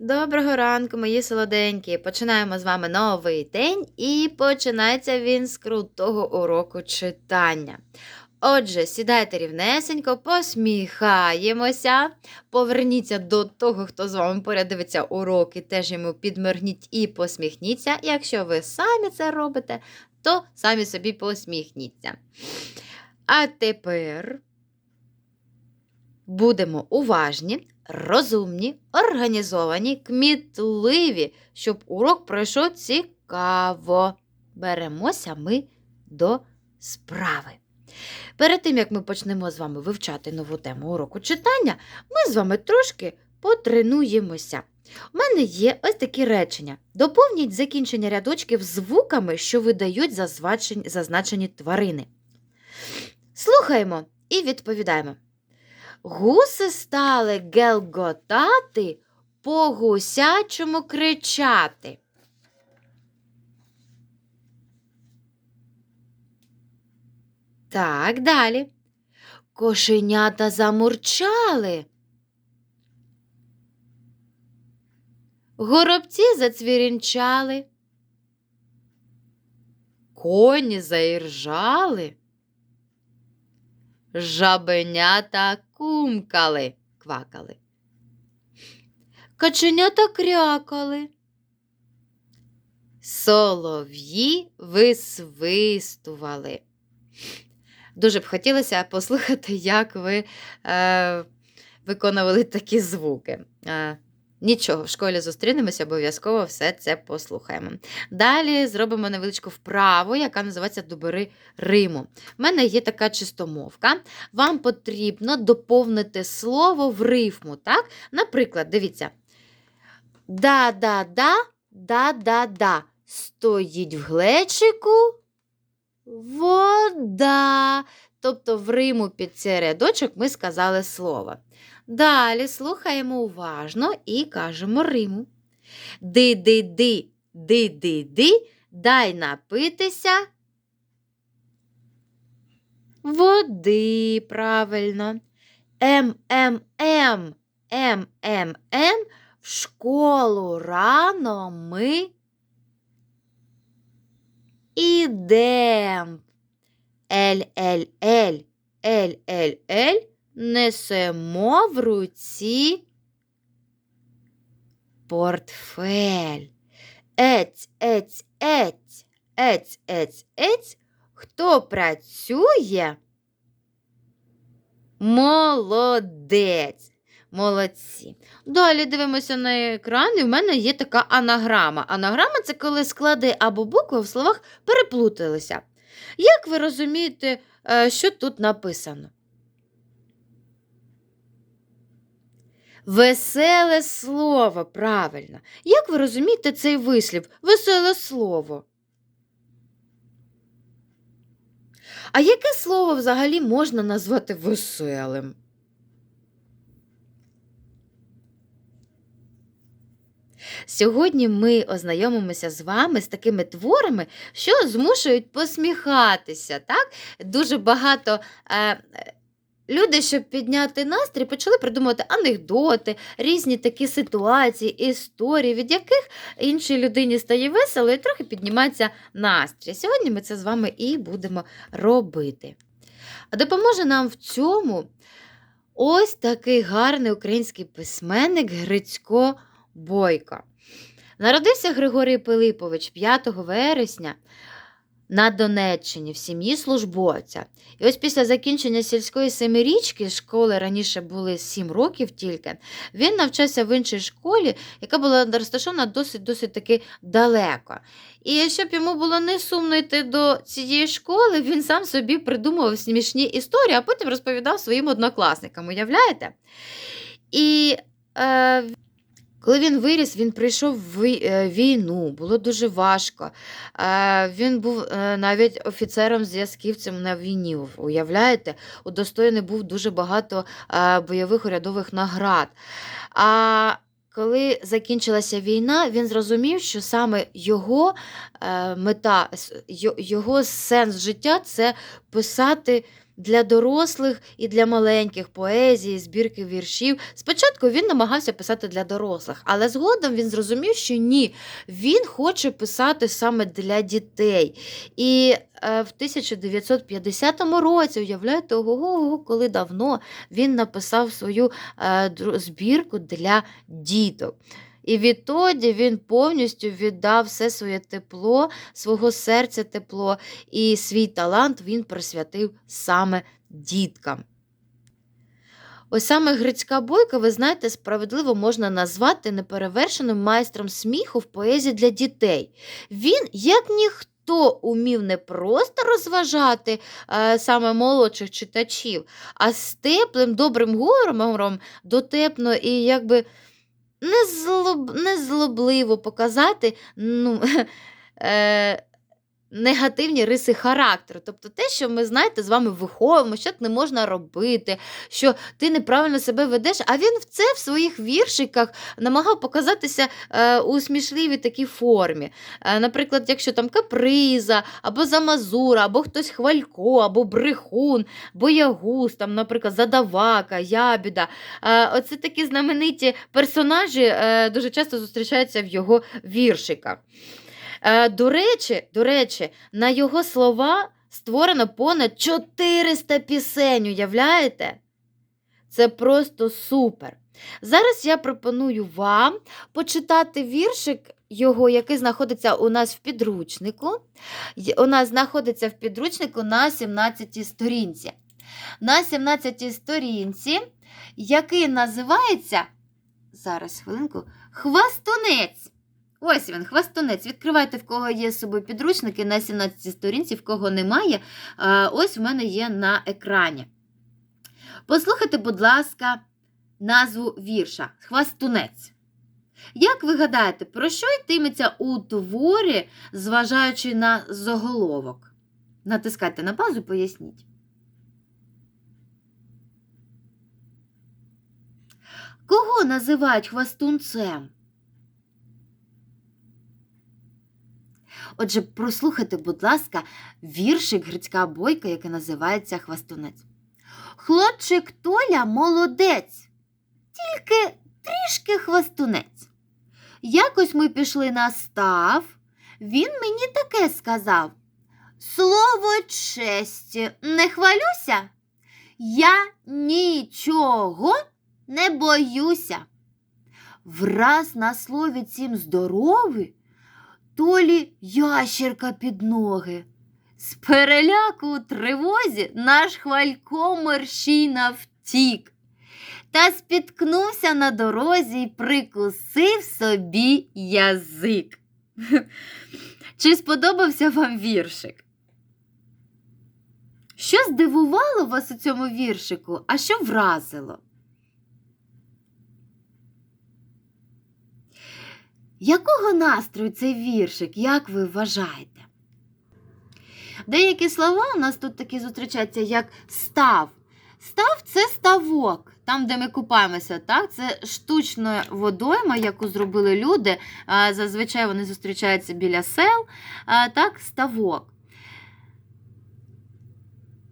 Доброго ранку, мої солоденькі. Починаємо з вами новий день, і починається він з крутого уроку читання. Отже, сідайте рівнесенько, посміхаємося. Поверніться до того, хто з вами поряд дивиться уроки, теж йому підморгніть і посміхніться. Якщо ви самі це робите, то самі собі посміхніться. А тепер будемо уважні, розумні, організовані, кмітливі, щоб урок пройшов цікаво. Беремося ми до справи. Перед тим, як ми почнемо з вами вивчати нову тему уроку читання, ми з вами трошки потренуємося. У мене є ось такі речення. Доповніть закінчення рядочків звуками, що видають зазначені тварини. Слухаємо і відповідаємо. Гуси стали гелготати, по гусячому кричати. Так, далі. Кошенята замурчали. Горобці зацвірінчали. Коні заіржали. Жабенята кумкали, квакали. Каченята крякали. Солов'ї висвистували. Дуже б хотілося послухати, як ви е, виконували такі звуки. Нічого, в школі зустрінемося, обов'язково все це послухаємо. Далі зробимо невеличку вправу, яка називається Добери Риму. У мене є така чистомовка. Вам потрібно доповнити слово в рифму. Так? Наприклад, дивіться. Да-да-да, да-да-да. Стоїть в глечику вода. Тобто в Риму під цей рядочок ми сказали слово. Далі слухаємо уважно і кажемо Риму. Ди-ди-ди, ди-ди-ди, дай напитися. Води, правильно. М-м-м, м-м-м, в школу рано ми ідем. Ель-ель-ель, ель-ель-ель, несемо в руці портфель. Ець, ець, ець, ець, ець, ець, хто працює? Молодець. Молодці. Далі дивимося на екран, і в мене є така анаграма. Анаграма це коли склади або букви в словах переплуталися. Як ви розумієте, е, що тут написано? Веселе слово, правильно. Як ви розумієте цей вислів? Веселе слово. А яке слово взагалі можна назвати веселим? Сьогодні ми ознайомимося з вами з такими творами, що змушують посміхатися. Так? Дуже багато е, люди, щоб підняти настрій, почали придумувати анекдоти, різні такі ситуації, історії, від яких іншій людині стає весело і трохи піднімається настрій. Сьогодні ми це з вами і будемо робити. А допоможе нам в цьому ось такий гарний український письменник Грицько Бойко. Народився Григорій Пилипович 5 вересня на Донеччині в сім'ї службовця. І ось після закінчення сільської семирічки, школи раніше були 7 років тільки, він навчався в іншій школі, яка була розташована досить досить таки далеко. І щоб йому було не сумно йти до цієї школи, він сам собі придумував смішні історії, а потім розповідав своїм однокласникам. Уявляєте? І е, коли він виріс, він прийшов в е, війну, було дуже важко. Е, Він був е, навіть офіцером зв'язківцем на війні. Уявляєте, удостоєний був дуже багато бойових урядових наград. А коли закінчилася війна, він зрозумів, що саме його мета, його сенс життя це писати для дорослих і для маленьких поезії, збірки віршів. Спочатку він намагався писати для дорослих, але згодом він зрозумів, що ні, він хоче писати саме для дітей. І е, в 1950 році, уявляєте, ого, коли давно він написав свою е, збірку для діток. І відтоді він повністю віддав все своє тепло, свого серця тепло, і свій талант він присвятив саме діткам. Ось саме Грицька Бойка, ви знаєте, справедливо можна назвати неперевершеним майстром сміху в поезії для дітей. Він, як ніхто, умів не просто розважати е, саме молодших читачів, а з теплим, добрим гумором дотепно і якби незлоб, незлобливо показати ну, е, негативні риси характеру. Тобто те, що ми, знаєте, з вами виховуємо, що так не можна робити, що ти неправильно себе ведеш, а він в це в своїх віршиках намагав показатися е, у смішливій такій формі. Е, наприклад, якщо там каприза, або замазура, або хтось хвалько, або брехун, боягуз, там, наприклад, задавака, ябіда. Е, оце такі знамениті персонажі дуже часто зустрічаються в його віршиках. Е, до речі, до речі, на його слова створено понад 400 пісень, уявляєте? Це просто супер. Зараз я пропоную вам почитати віршик його, який знаходиться у нас в підручнику. У нас знаходиться в підручнику на 17 сторінці. На 17 сторінці, який називається, зараз хвилинку, Хвастунець. Ось він, хвастунець. Відкривайте, в кого є з собою підручники на 17 сторінці, в кого немає. Ось в мене є на екрані. Послухайте, будь ласка, назву вірша Хвастунець. Як ви гадаєте, про що йтиметься у творі, зважаючи на заголовок? Натискайте на базу, поясніть. Кого називають хвастунцем? Отже, прослухайте, будь ласка, віршик Грицька Бойка, який називається Хвастунець. Хлопчик Толя молодець, тільки трішки хвастунець. Якось ми пішли на став, він мені таке сказав. Слово честі, не хвалюся, я нічого не боюся. Враз на слові цім здоровий, Толі ящерка під ноги. З переляку у тривозі наш хвалько мерщійна втік. Та спіткнувся на дорозі й прикусив собі язик. Чи сподобався вам віршик? Що здивувало вас у цьому віршику, а що вразило? Якого настрою цей віршик, як ви вважаєте? Деякі слова у нас тут такі зустрічаються, як став. Став це ставок, там, де ми купаємося. Так? Це штучна водойма, яку зробили люди. Зазвичай вони зустрічаються біля сел. Так, ставок.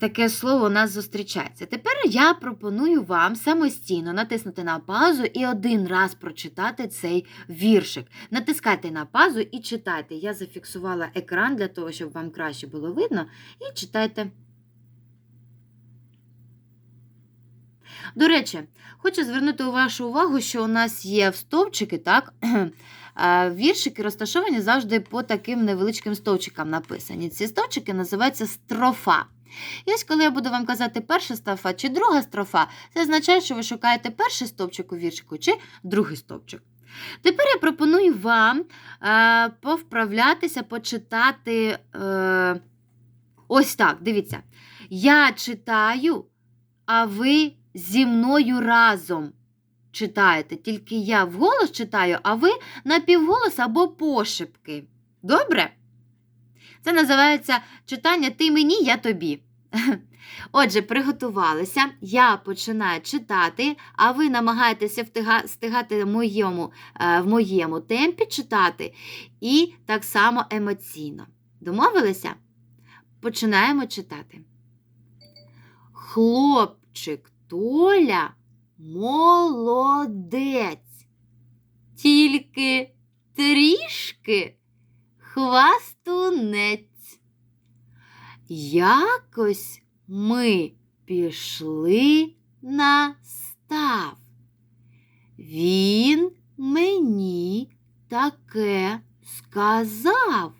Таке слово у нас зустрічається. Тепер я пропоную вам самостійно натиснути на паузу і один раз прочитати цей віршик. Натискайте на паузу і читайте. Я зафіксувала екран для того, щоб вам краще було видно. І читайте. До речі, хочу звернути вашу увагу, що у нас є стовпчики, так? Віршики розташовані завжди по таким невеличким стовпчикам написані. Ці стовпчики називаються строфа. І ось коли я буду вам казати перша строфа чи друга строфа, це означає, що ви шукаєте перший стовпчик у віршику чи другий стовпчик. Тепер я пропоную вам е, повправлятися, почитати е, ось так. Дивіться. Я читаю, а ви зі мною разом читаєте. Тільки я вголос читаю, а ви напівголос або пошепки. Добре? Це називається читання ти мені, я тобі. Отже, приготувалися. Я починаю читати, а ви намагаєтеся встигати в моєму, е, в моєму темпі читати і так само емоційно. Домовилися? Починаємо читати. Хлопчик Толя молодець. Тільки трішки хвастунець. Якось ми пішли на став. Він мені таке сказав.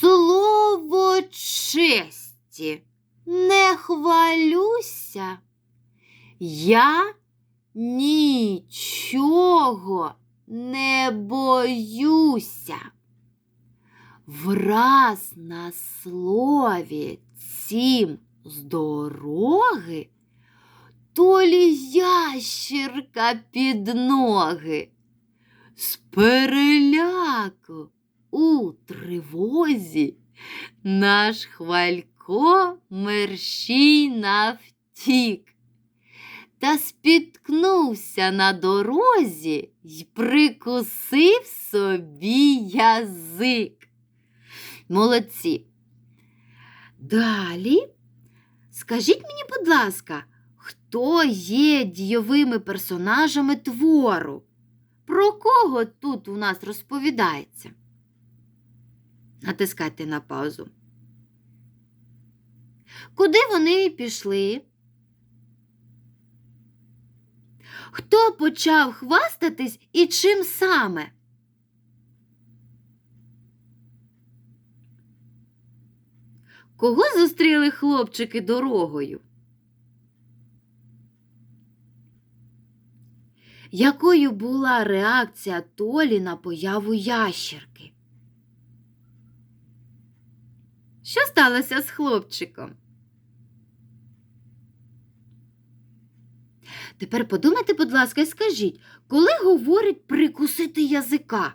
Слово честі, не хвалюся. Я нічого не боюся. Враз на слові цім з дороги, то лі ящірка під ноги. З переляку у тривозі наш хвалько мерщій навтік та спіткнувся на дорозі й прикусив собі язик. Молодці. Далі скажіть мені, будь ласка, хто є дійовими персонажами твору? Про кого тут у нас розповідається? Натискайте на паузу. Куди вони пішли? Хто почав хвастатись і чим саме? Кого зустріли хлопчики дорогою? Якою була реакція Толі на появу ящерки? Що сталося з хлопчиком? Тепер подумайте, будь ласка, і скажіть, коли говорять прикусити язика?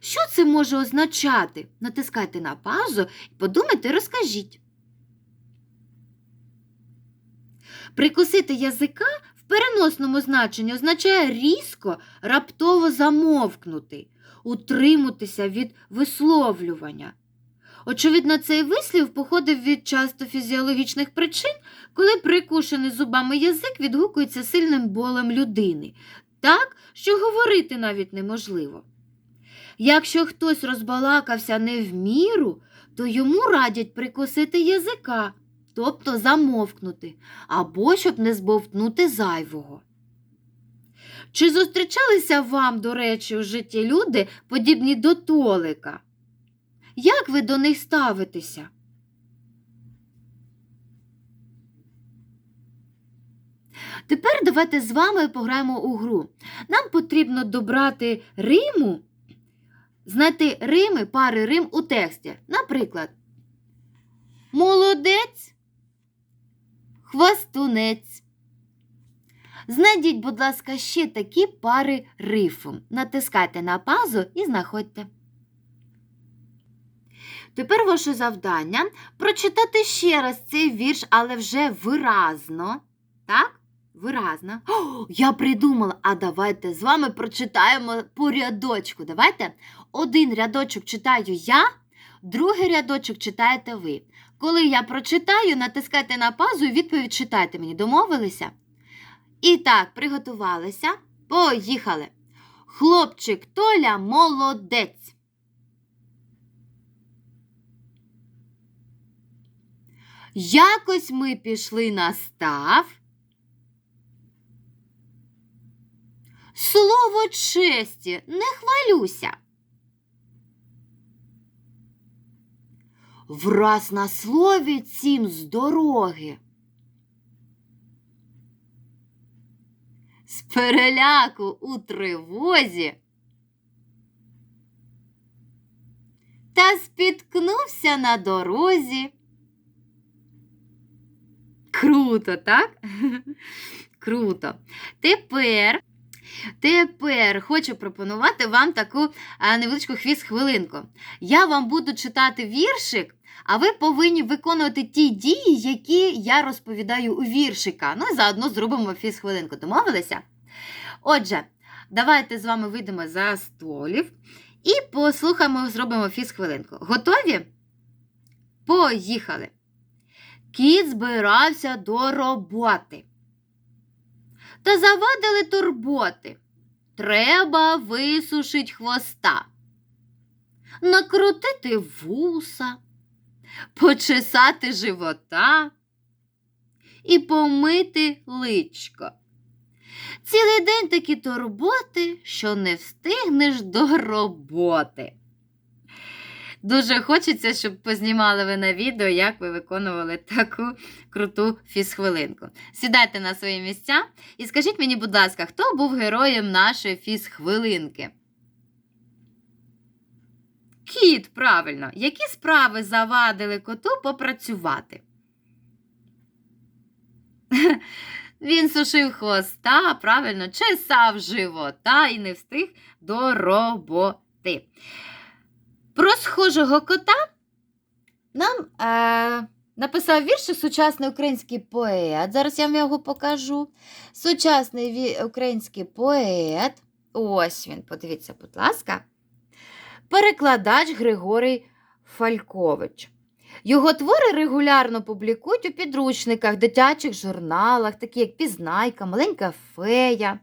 Що це може означати? Натискайте на паузу і подумайте, розкажіть. Прикусити язика в переносному значенні означає різко, раптово замовкнути, утриматися від висловлювання. Очевидно, цей вислів походив від часто фізіологічних причин, коли прикушений зубами язик відгукується сильним болем людини, так, що говорити навіть неможливо. Якщо хтось розбалакався не в міру, то йому радять прикусити язика, тобто замовкнути, або щоб не збовтнути зайвого. Чи зустрічалися вам, до речі, у житті люди, подібні до Толика? Як ви до них ставитеся? Тепер давайте з вами пограємо у гру. Нам потрібно добрати Риму, знайти Рими, пари Рим у тексті. Наприклад, молодець, хвастунець. Знайдіть, будь ласка, ще такі пари рифм. Натискайте на паузу і знаходьте. Тепер ваше завдання прочитати ще раз цей вірш, але вже виразно. Так? Виразно. О, я придумала, а давайте з вами прочитаємо по рядочку. Давайте один рядочок читаю я, другий рядочок читаєте ви. Коли я прочитаю, натискайте на паузу і відповідь читайте мені. Домовилися? І так, приготувалися. Поїхали. Хлопчик Толя молодець. Якось ми пішли на став. Слово честі, не хвалюся. Враз на слові цім з дороги. З переляку у тривозі. Та спіткнувся на дорозі. Круто, так? Круто. Тепер, тепер хочу пропонувати вам таку невеличку хвіст-хвилинку. Я вам буду читати віршик, а ви повинні виконувати ті дії, які я розповідаю у віршика. Ну і заодно зробимо фіз-хвилинку. Домовилися? Отже, давайте з вами вийдемо за столів і послухаємо, зробимо фіз-хвилинку. Готові? Поїхали! Кіт збирався до роботи. Та завадили турботи. Треба висушить хвоста, накрутити вуса, почесати живота і помити личко. Цілий день такі турботи, що не встигнеш до роботи. Дуже хочеться, щоб познімали ви на відео, як ви виконували таку круту фізхвилинку. Сідайте на свої місця і скажіть мені, будь ласка, хто був героєм нашої фізхвилинки? Кіт, правильно. Які справи завадили коту попрацювати? Він сушив хвоста, правильно, чесав живота і не встиг до роботи. Про схожого кота нам е, написав віршик сучасний український поет. Зараз я вам його покажу. Сучасний український поет. Ось він, подивіться, будь ласка. Перекладач Григорій Фалькович. Його твори регулярно публікують у підручниках, дитячих журналах, такі як Пізнайка, Маленька фея,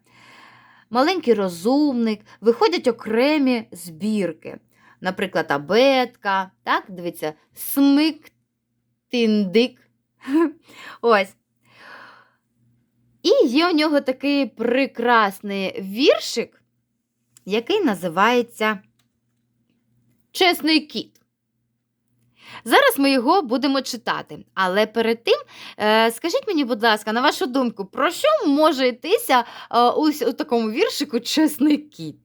Маленький розумник, виходять окремі збірки. Наприклад, абетка, так, дивіться, смик, тиндик. Ось. І є у нього такий прекрасний віршик, який називається Чесний кіт. Зараз ми його будемо читати. Але перед тим, е, скажіть мені, будь ласка, на вашу думку, про що може йтися е, у, у такому віршику Чесний кіт?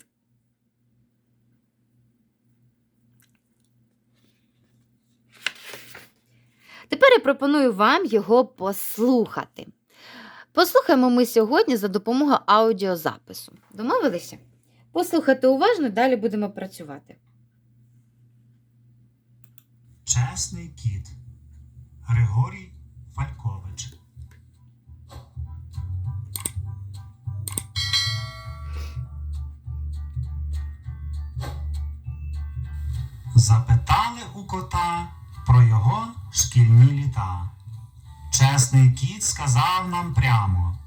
Тепер я пропоную вам його послухати. Послухаємо ми сьогодні за допомогою аудіозапису. Домовилися? Послухайте уважно, далі будемо працювати. Чесний кіт Григорій Фалькович. Запитали у кота про його шкільні літа. Чесний кіт сказав нам прямо.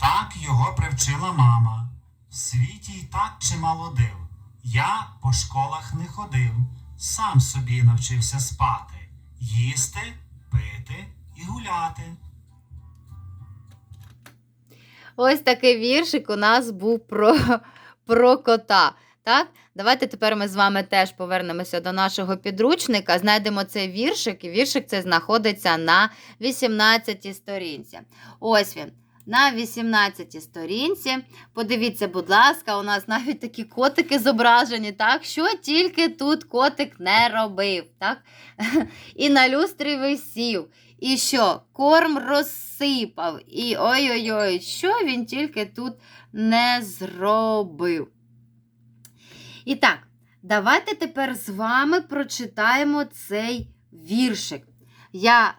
Так його привчила мама. В світі й так чимало див. Я по школах не ходив, сам собі навчився спати, їсти, пити і гуляти. Ось такий віршик у нас був про, про кота. Так? Давайте тепер ми з вами теж повернемося до нашого підручника, знайдемо цей віршик, і віршик цей знаходиться на 18 сторінці. Ось він. На 18 сторінці. Подивіться, будь ласка, у нас навіть такі котики зображені, так? Що тільки тут котик не робив, так? І на люстрі висів. І що? Корм розсипав. І ой-ой-ой, що він тільки тут не зробив. І так, давайте тепер з вами прочитаємо цей віршик. Я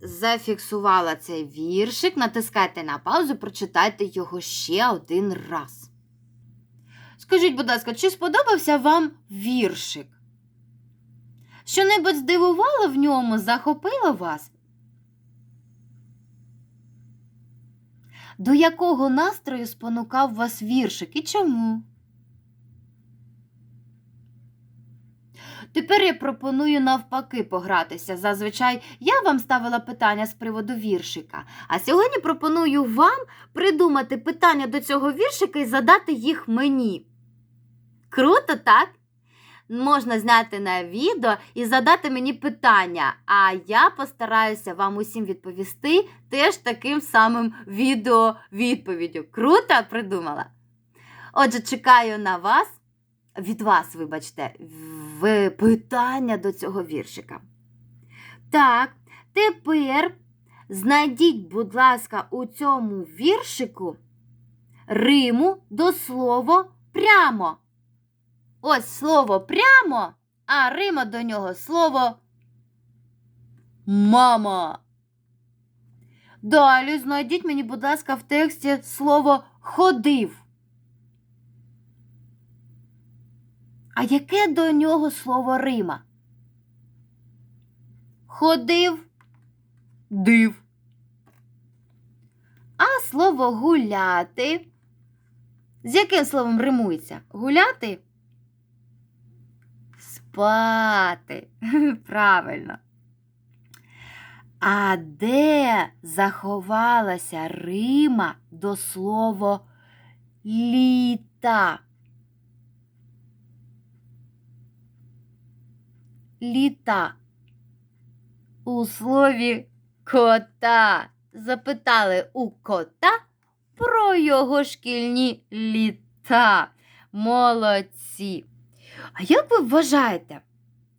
зафіксувала цей віршик, натискайте на паузу, прочитайте його ще один раз. Скажіть, будь ласка, чи сподобався вам віршик? Що-небудь здивувало в ньому, захопило вас? До якого настрою спонукав вас віршик і чому? Тепер я пропоную навпаки погратися. Зазвичай я вам ставила питання з приводу віршика. А сьогодні пропоную вам придумати питання до цього віршика і задати їх мені. Круто, так? Можна зняти на відео і задати мені питання, а я постараюся вам усім відповісти теж таким самим відео відповіддю. Круто придумала? Отже, чекаю на вас, від вас, вибачте, в питання до цього віршика. Так, тепер знайдіть, будь ласка, у цьому віршику Риму до слова прямо. Ось слово прямо, а Рима до нього слово мама. Далі знайдіть мені, будь ласка, в тексті слово ходив. А яке до нього слово Рима? Ходив див. А слово гуляти. З яким словом римується? Гуляти? Спати. Правильно. А де заховалася Рима до слова літа? Літа. У слові кота. Запитали у кота про його шкільні літа. Молодці. А як ви вважаєте?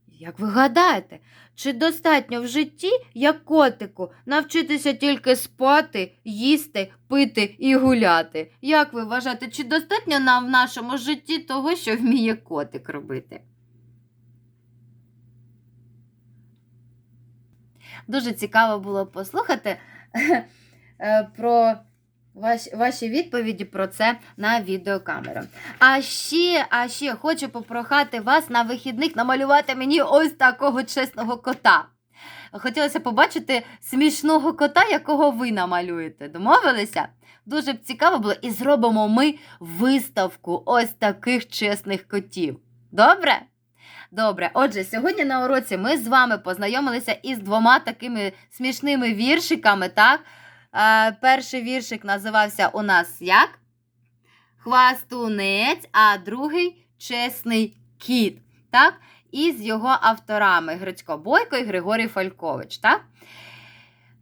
Як ви гадаєте, чи достатньо в житті, як котику, навчитися тільки спати, їсти, пити і гуляти? Як ви вважаєте, чи достатньо нам в нашому житті того, що вміє котик робити? Дуже цікаво було послухати е, про ваші, відповіді про це на відеокамеру. А ще, а ще хочу попрохати вас на вихідних намалювати мені ось такого чесного кота. Хотілося побачити смішного кота, якого ви намалюєте. Домовилися? Дуже б цікаво було, і зробимо ми виставку ось таких чесних котів. Добре? Добре, отже, сьогодні на уроці ми з вами познайомилися із двома такими смішними віршиками, так? Е, перший віршик називався у нас як? Хвастунець, а другий чесний кіт. Так? І з його авторами Грицько Бойко і Григорій Фалькович. Так?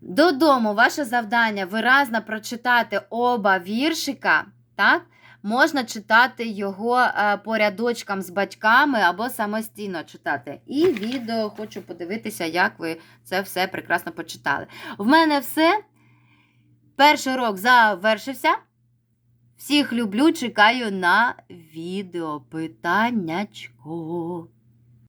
Додому ваше завдання виразно прочитати оба віршика. Так? Можна читати його е, по рядочкам з батьками або самостійно читати. І відео хочу подивитися, як ви це все прекрасно почитали. В мене все. Перший урок завершився. Всіх люблю, чекаю на відео питаннячко.